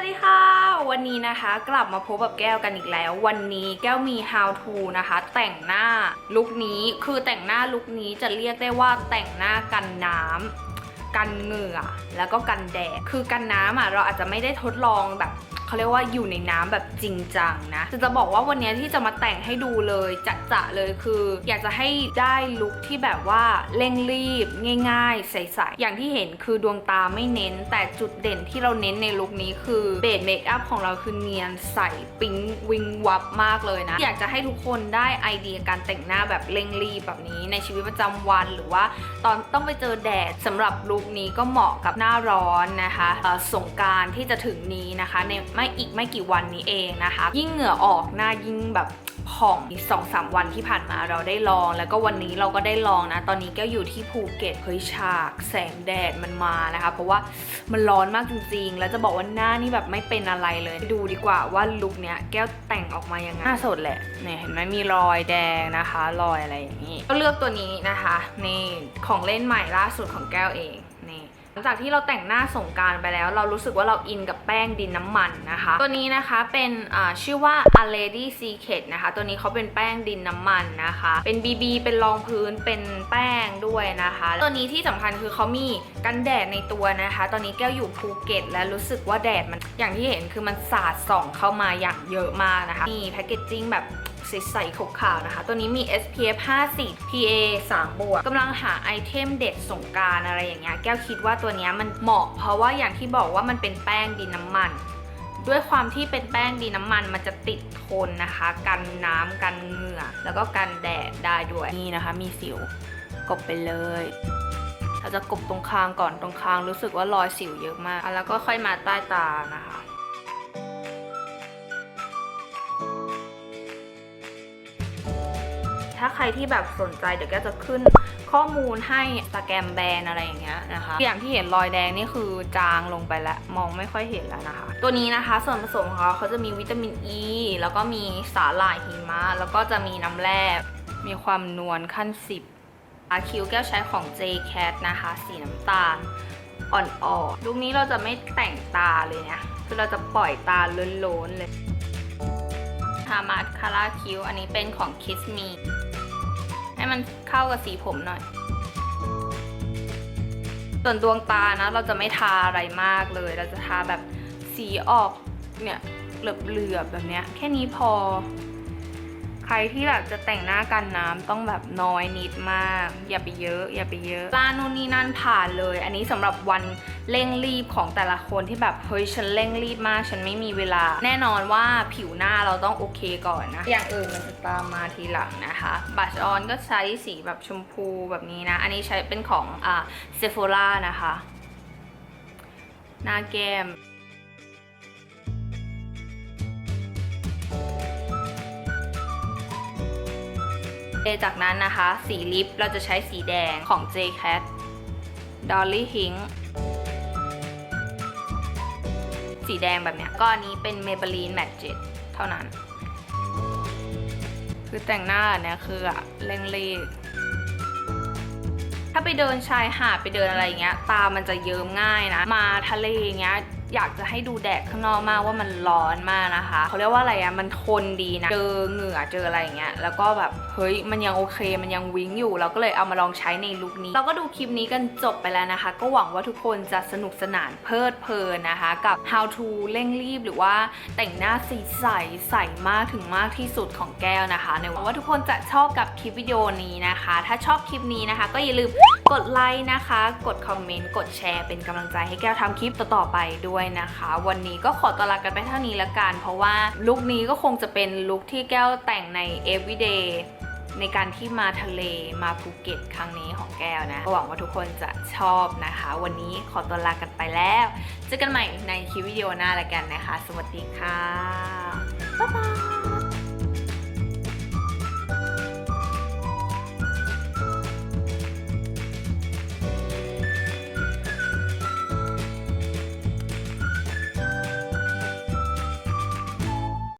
สดีค่ะ วันะคะกลับมาพบกับแก้วกันอีกแล้ว วันนี้แก้วมี how to นะคะ แต่งหน้าลุคนี้คือแต่งหน้าลุคนี้จะเรียกได้ว่าแต่งหน้ากันน้ำกันเหงื่อแล้วก็กันแดดคือกันน้ำอะเราอาจจะไม่ได้ทดลองแบบ เขาเรียกว่าอยู่ในน้ำแบบจริงจังนะแต่จะบอกว่าวันนี้ที่จะมาแต่งให้ดูเลยจัดจะเลยคือ อยากจะให้ได้ลุคที่แบบว่าเร่งรีบง่าย ๆ ใสๆอย่างที่เห็นคือดวงตาไม่เน้น แต่จุดเด่นที่เราเน้นในลุคนี้คือเบสเมคอัพของเราคือเนียนใสปิ๊งวิงวับมากเลยนะ อยากจะให้ทุกคนได้ไอเดียการแต่งหน้าแบบเร่งรีบแบบนี้ในชีวิตประจำวันหรือว่า ตอนต้องไปเจอแดดสำหรับลุคนี้ก็เหมาะกับหน้าร้อนนะคะสงการที่จะถึงนี้นะคะในไม่อีกไม่กี่วันนี้เองนะคะ ยิ่งเหงื่อออกหน้ายิ่งแบบผ่องสองสามวันที่ผ่านมาเราได้ลอง แล้วก็วันนี้เราก็ได้ลองนะ ตอนนี้แก็อยู่ที่ภูเก็ตเฮ้ยฉาก แสงแดดมันมานะคะ เพราะว่ามันร้อนมากจริง ๆ แล้วจะบอกว่าหน้านี่แบบไม่เป็นอะไรเลย ดูดีกว่าว่าลุคเนี้ยแก้วแต่งออกมายังไงหน้าสดแหละเนี่ยเห็นไหมมีรอยแดงนะคะ รอยอะไรอย่างนี้ก็เลือกตัวนี้นะคะนี่ของเล่นใหม่ล่าสุดของแก้วเอง ลังจากที่เราแต่งหน้าสงการไปแล้ว เรารู้สึกว่าเราอินกับแป้งดินน้ำมันนะคะ ตัวนี้นะคะเป็นชื่อว่า A Lady Secret นะคะ ตัวนี้เขาเป็นแป้งดินน้ำมันนะคะ เป็น BB เป็นรองพื้นเป็นแป้งด้วยนะคะ ตัวนี้ที่สำคัญคือเขามีกันแดดในตัวนะคะ ตอนนี้แก้วอยู่ภูเก็ต และรู้สึกว่าแดดมันอย่างที่เห็นคือมันสาดส่องเข้ามาอย่างเยอะมากนะคะมีแพคเกจจิ้งแบบ ใสๆขาวๆนะคะ ตัวนี้มี SPF 50 PA 3บวกกำลังหาไอเทมเด็ดสงการอะไรอย่างเงี้ยแก้วคิดว่าตัวนี้มันเหมาะ เพราะว่าอย่างที่บอกว่ามันเป็นแป้งดินน้ำมัน ด้วยความที่เป็นแป้งดินน้ำมันมันจะติดทนนะคะ กันน้ำกันเหงื่อ แล้วก็กันแดดได้ด้วยนี่นะคะ มีสิวกบไปเลยเราจะกบตรงคางก่อนตรงคางรู้สึกว่ารอยสิวเยอะมาก แล้วก็ค่อยมาใต้ตานะคะ ถ้าใครที่แบบสนใจเดี๋ยวแกจะขึ้นข้อมูลให้สแกมแบรนด์อะไรอย่างเงี้ยนะคะ อย่างที่เห็นรอยแดงนี่คือจางลงไปแล้วมองไม่ค่อยเห็นแล้วนะคะ ตัวนี้นะคะส่วนผสมของเขาเขาจะมีวิตามินอ e, ีแล้วก็มีสาหร่ายหิมะแล้วก็จะมีน้ำแร่มีความนวลขั้นสิบอาคิวแก้วใช้ของ JCat นะคะ สีน้ำตาลอ่อนๆลุคนี้เราจะไม่แต่งตาเลยเนี่ยคือเราจะปล่อยตาล้นๆเลยทามาคาราคิว อันนี้เป็นของ Kiss Me มันเข้ากับสีผมหน่อย ส่วนดวงตานะ เราจะไม่ทาอะไรมากเลย เราจะทาแบบสีออกเนี่ยเหลือบๆแบบเนี้ยแค่นี้พอ ใครที่แบบจะแต่งหน้ากันน้ำต้องแบบน้อยนิดมาก อย่าไปเยอะ อย่าไปเยอะลานู่นนี่นั่นผ่านเลย อันนี้สำหรับวันเร่งรีบของแต่ละคนที่แบบเฮ้ยฉันเร่งรีบมาก ฉันไม่มีเวลา แน่นอนว่าผิวหน้าเราต้องโอเคก่อนนะ อย่างอื่นมันจะตามมาทีหลังนะคะ บัชออนก็ใช้สีแบบชมพูแบบนี้นะ อันนี้ใช้เป็นของอ่าเซฟล่านะคะ หน้าแก้ม จากนั้นนะคะ สีลิปเราจะใช้สีแดงของ JCat Dolly Hink สีแดงแบบเนี้ยก็อันนี้เป็น Maybelline Matte Jet เท่านั้น คือแต่งหน้าเนี่ยคืออะเร่งรีบถ้าไปเดินชายหาดไปเดินอะไรอย่างเงี้ย ตามันจะเยิ้มง่ายนะ มาทะเลอย่างเงี้ย อยากจะให้ดูแดดข้างนอกมากว่ามันร้อนมากนะคะเขาเรียกว่าอะไรอะมันทนดีนะ เจอเหงื่อเจออะไรอย่างเงี้ย แล้วก็แบบเฮ้ยมันยังโอเค มันยังวิ้งอยู่ เราก็เลยเอามาลองใช้ในลุคนี้ เราก็ดูคลิปนี้กันจบไปแล้วนะคะ ก็หวังว่าทุกคนจะสนุกสนานเพลิดเพลินนะคะ กับ how to เร่งรีบหรือว่าแต่งหน้าสีใสใสมากถึงมากที่สุดของแก้วนะคะในหวังว่าทุกคนจะชอบกับคลิปวิดีโอนี้นะคะ ถ้าชอบคลิปนี้นะคะ ก็อย่าลืม กดไลค์นะคะ กดคอมเมนต์ กดแชร์เป็นกำลังใจให้แก้วทำคลิปต่อๆไปด้วยนะคะ วันนี้ก็ขอตลากันไปเท่านี้ละกัน เพราะว่าลุคนี้ก็คงจะเป็นลุคที่แก้วแต่งใน everyday ในการที่มาทะเลมาภูเก็ตครั้งนี้ของแก้วนะหวังว่าทุกคนจะชอบนะคะ วันนี้ขอตัวลากันไปแล้ว เจอกันใหม่ในคลิปวิดีโอหน้าละกันนะคะ สวัสดีค่ะบ๊ายบาย